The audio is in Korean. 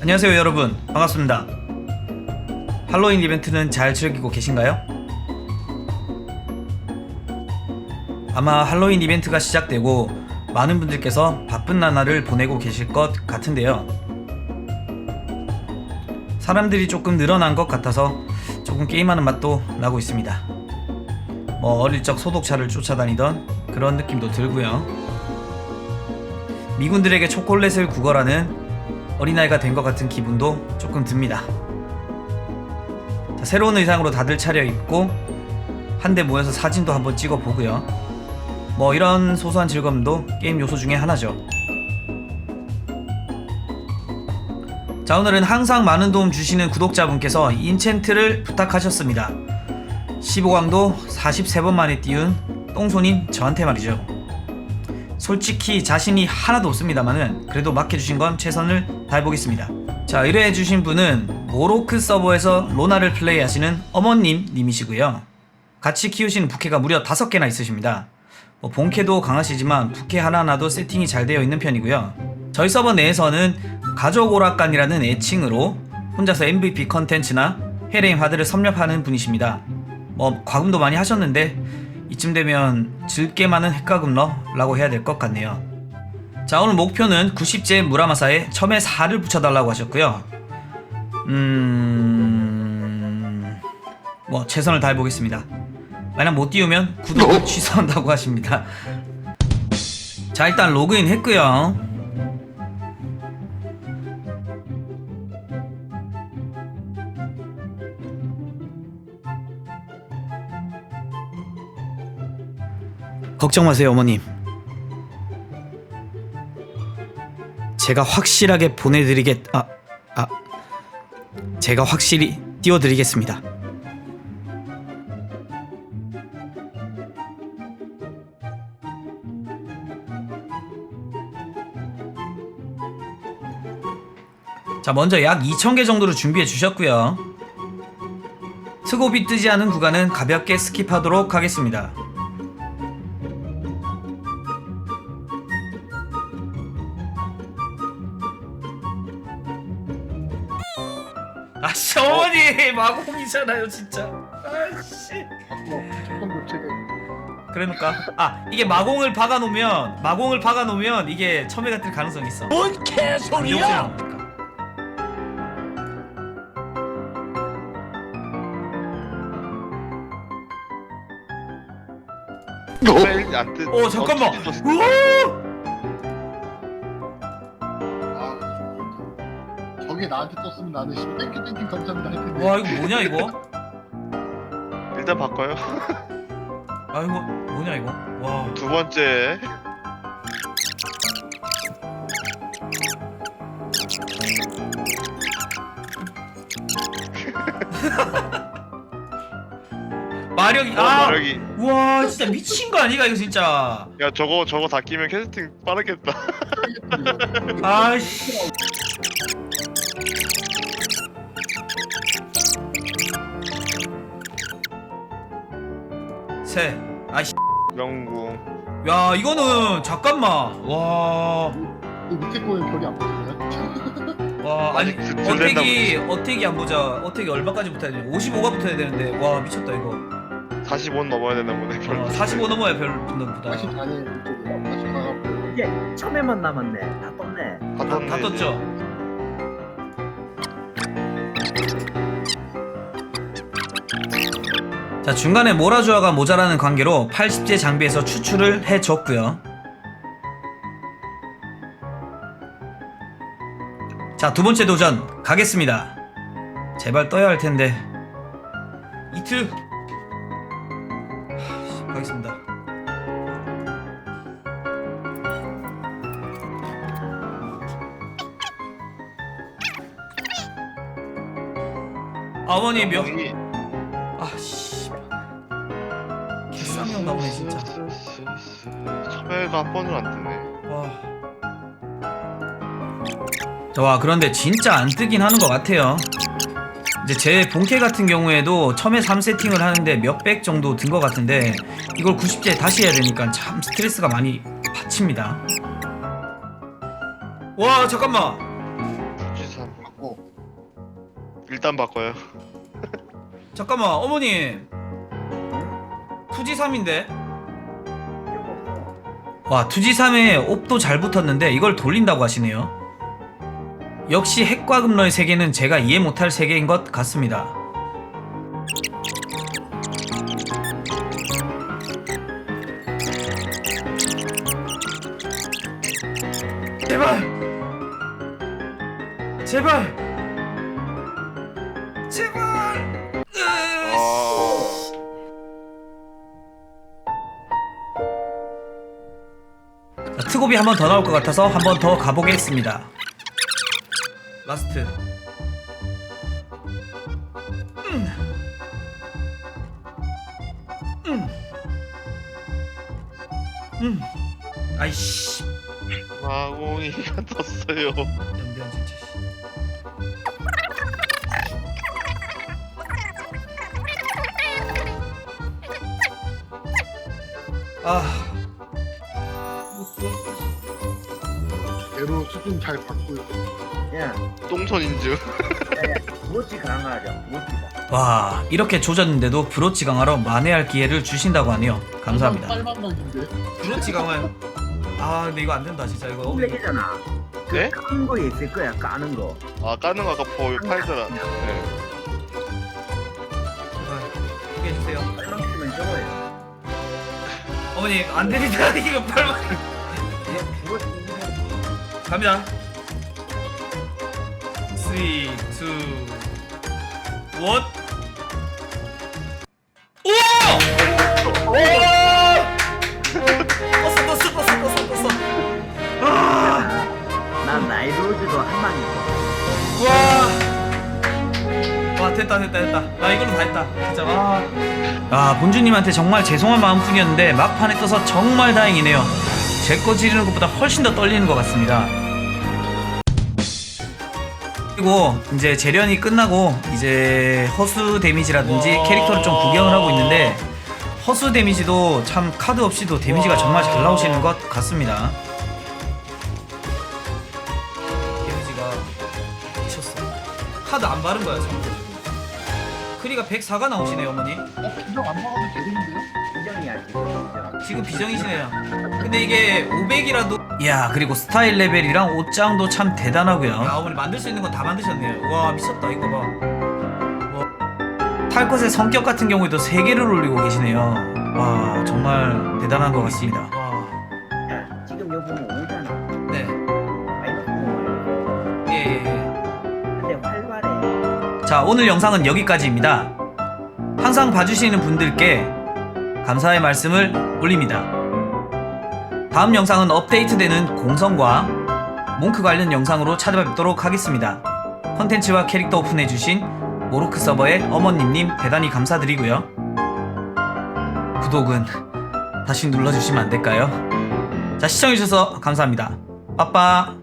안녕하세요 여러분. 반갑습니다. 할로윈 이벤트는 잘 즐기고 계신가요? 아마 할로윈 이벤트가 시작되고 많은 분들께서 바쁜 나날을 보내고 계실 것 같은데요. 사람들이 조금 늘어난 것 같아서 조금 게임하는 맛도 나고 있습니다. 뭐 어릴 적 소독차를 쫓아다니던 그런 느낌도 들고요. 미군들에게 초콜릿을 구걸하는 어린아이가 된 것 같은 기분도 조금 듭니다. 자, 새로운 의상으로 다들 차려입고 한데 모여서 사진도 한번 찍어 보고요. 뭐 이런 소소한 즐거움도 게임 요소 중에 하나죠. 자 오늘은 항상 많은 도움 주시는 구독자분께서 인챈트를 부탁하셨습니다. 15강도 43번 만에 띄운 똥손인 저한테 말이죠. 솔직히 자신이 하나도 없습니다만은 그래도 맡겨주신 건 최선을 다 해보겠습니다. 자 의뢰해주신 분은 모로크 서버에서 로나를 플레이하시는 어머님 님이시고요. 같이 키우시는 부캐가 무려 5개나 있으십니다. 뭐 본캐도 강하시지만 부캐 하나하나도 세팅이 잘 되어 있는 편이고요. 저희 서버 내에서는 가족 오락관이라는 애칭으로 혼자서 MVP 컨텐츠나 해레임 하드를 섭렵하는 분이십니다. 뭐 과금도 많이 하셨는데 이쯤 되면 즐게 많은 핵가금러라고 해야 될 것 같네요. 자 오늘 목표는 90제 무라마사에 첨에 4를 붙여달라고 하셨고요. 음... 뭐 최선을 다해보겠습니다. 만약 못 띄우면 구독을 취소한다고 하십니다. 자 일단 로그인 했고요. 걱정 마세요, 어머님. 제가 확실하게 보내드리겠, 아, 아, 제가 확실히 띄워드리겠습니다. 자, 먼저 약 2,000개 정도를 준비해 주셨고요. 스곱이 뜨지 않은 구간은 가볍게 스킵하도록 하겠습니다. 어머니 마공이잖아요 진짜 아씨 조건 교체돼. 그러니까 아 이게 마공을 박아놓으면 마공을 박아놓으면 이게 첨예가 뜰 가능성이 있어 뭔 개소리야! 왜안 뜨? 어 잠깐만 어. 우와! 저게 나한테 떴으면 나는 씨 땡큐 땡큐 감사합니다 할 텐데. 와 이거 뭐냐 이거? 일단 바꿔요. 아 이거 뭐냐 이거? 와. 두 번째. 마력이 어, 아! 마력이. 우와 진짜 미친 거 아니가 이거 진짜? 야 저거 저거 다 끼면 캐스팅 빠르겠다. 아씨 세 아씨 명궁. 야 이거는 잠깐만 와 이 밑에 거에 별이 안 보이네. 와 아니 아직 들- 어택이 어택이 안 보자 어택이 얼마까지 붙어야 돼 55가 붙어야 되는데 와 미쳤다 이거 45는 넘어야 되나 보네. 별. 어, 45 넘어야 별 붙는다 다시 다니 이쪽으로 다시 가갖고. 이제 처음에만 남았네. 다 떴네. 다 다, 떴네, 다 이제. 떴죠 자 중간에 모라주아가 모자라는 관계로 80제 장비에서 추출을 해줬고요. 자 두번째 도전 가겠습니다. 제발 떠야 할텐데. 하, 가겠습니다. 어머니 몇 진짜 처음에가 한 번은 안 뜨네. 와. 와 그런데 진짜 안 뜨긴 하는 것 같아요 이제 제 본캐 같은 경우에도 처음에 3세팅을 하는데 몇백 정도 든 것 같은데 이걸 90제 다시 해야 되니까 참 스트레스가 많이 받칩니다 와 잠깐만 지산. 일단 바꿔요. 잠깐만 어머님 투지 3인데 와 투지 3에 옵도 잘 붙었는데 이걸 돌린다고 하시네요. 역시 핵과 금러의 세계는 제가 이해 못할 세계인 것 같습니다. 제발! 제발 자, 트곱이 한번 더 나올 것 같아서 한 번 더 가보겠습니다. 라스트. 음. 음. 음. 아이씨. 마공이가 떴어요. 연병 진짜. 씨. 아. 대로 수준 잘 받고요. 야, 똥손인 줄. 무엇이 강하죠? 무엇이다. 와 이렇게 조졌는데도 브로치 강화로 만회할 기회를 주신다고 하네요 감사합니다 빨만 막인데. 브로치 강화요? 아 근데 이거 안 된다 진짜 이거. 블랙이잖아. 네? 큰 거에 있을 거야, 까는 거. 아 까는 거 아까 보 팔더라. 네. 제발 포기해 주세요 빨만 쓰면 저거예요. 어머니 안 됩니다 이거 있는 갑니다 3 2 1 오! 오! 떴어 떴어 떴어 떴어 떴어 아! 난 나이로즈도 한 방이. 와. 와 됐다 됐다 됐다 나 이걸로 다 했다 진짜 와. 아 본주님한테 정말 죄송한 마음뿐이었는데 막판에 떠서 정말 다행이네요 제 거 지르는 것보다 훨씬 더 떨리는 것 같습니다 그리고 이제 재련이 끝나고 이제 허수 데미지라든지 와. 캐릭터를 좀 구경을 하고 있는데 허수 데미지도 참 카드 없이도 데미지가 와. 정말 잘 나오시는 것 같습니다 데미지가 미쳤어 카드 안 바른 거야 전부 크리가 104가 나오시네요 어머니 어, 인정 안 먹어도 되겠는데요? 인정이야, 지금. 지금 비정이시네요 근데 이게 500이라도 야 그리고 스타일 레벨이랑 옷장도 참 대단하고요 야 어머니 만들 수 있는 건 다 만드셨네요 와 미쳤다 이거 봐 와. 탈 것의 성격 같은 경우에도 3개를 올리고 계시네요 와 정말 대단한 것 같습니다 와. 야, 지금 여기 보면 오잖아. 네 마이너스 공을. 예, 예, 예. 근데 활발해. 자 오늘 영상은 여기까지입니다 항상 봐주시는 분들께 감사의 말씀을 올립니다 다음 영상은 업데이트되는 공성과 몽크 관련 영상으로 찾아뵙도록 하겠습니다. 컨텐츠와 캐릭터 오픈해주신 모로크 서버의 어머님님 대단히 감사드리고요. 구독은 다시 눌러주시면 안 될까요? 자 시청해주셔서 감사합니다. 빠빠